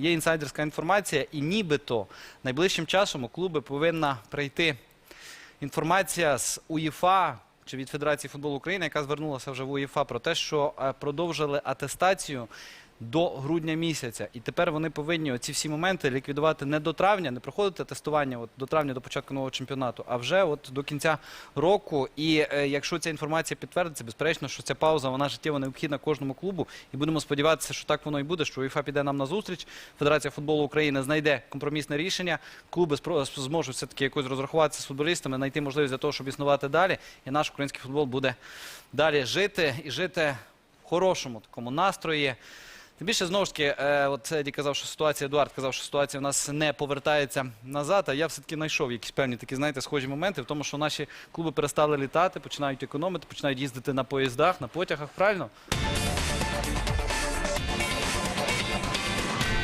є інсайдерська інформація, і нібито найближчим часом у клуби повинна прийти інформація з УЄФА чи від Федерації футболу України, яка звернулася вже в УЄФА про те, що е, продовжили атестацію до грудня місяця. І тепер вони повинні ці всі моменти ліквідувати не до травня, не проходити тестування от, до травня, до початку нового чемпіонату, а вже от до кінця року. І е, якщо ця інформація підтвердиться, безперечно, що ця пауза вона життєво необхідна кожному клубу. І будемо сподіватися, що так воно і буде, що УЄФА піде нам на зустріч. Федерація футболу України знайде компромісне рішення. Клуби зможуть все-таки якось розрахуватися з футболістами, знайти можливість для того, щоб існувати далі. І наш український футбол буде далі жити і жити в хорошому такому настрої. Тим більше, знову ж таки, е, от Еді казав, що ситуація, Едуард казав, що ситуація в нас не повертається назад, а я все-таки знайшов якісь певні такі, знаєте, схожі моменти в тому, що наші клуби перестали літати, починають економити, починають їздити на поїздах, на потягах, правильно?